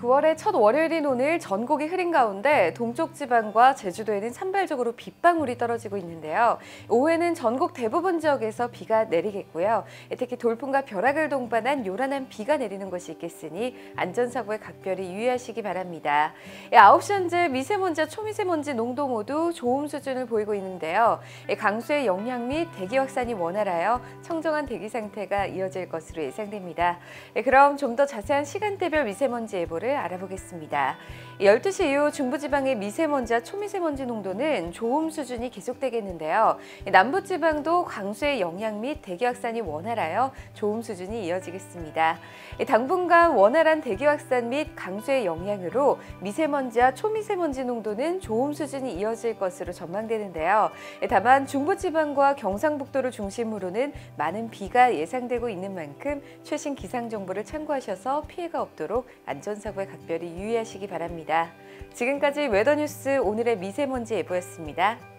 9월의 첫 월요일인 오늘 전국이 흐린 가운데 동쪽 지방과 제주도에는 산발적으로 빗방울이 떨어지고 있는데요. 오후에는 전국 대부분 지역에서 비가 내리겠고요. 특히 돌풍과 벼락을 동반한 요란한 비가 내리는 곳이 있겠으니 안전사고에 각별히 유의하시기 바랍니다. 9시 현재 미세먼지와 초미세먼지 농도 모두 좋음 수준을 보이고 있는데요. 강수의 영향 및 대기 확산이 원활하여 청정한 대기 상태가 이어질 것으로 예상됩니다. 그럼 좀 더 자세한 시간대별 미세먼지 예보를 알아보겠습니다. 12시 이후 중부지방의 미세먼지와 초미세먼지 농도는 좋음 수준이 계속되겠는데요. 남부지방도 강수의 영향 및 대기 확산이 원활하여 좋음 수준이 이어지겠습니다. 당분간 원활한 대기 확산 및 강수의 영향으로 미세먼지와 초미세먼지 농도는 좋음 수준이 이어질 것으로 전망되는데요. 다만 중부지방과 경상북도를 중심으로는 많은 비가 예상되고 있는 만큼 최신 기상 정보를 참고하셔서 피해가 없도록 안전사고 에 각별히 유의하시기 바랍니다. 지금까지 웨더뉴스 오늘의 미세먼지 예보였습니다.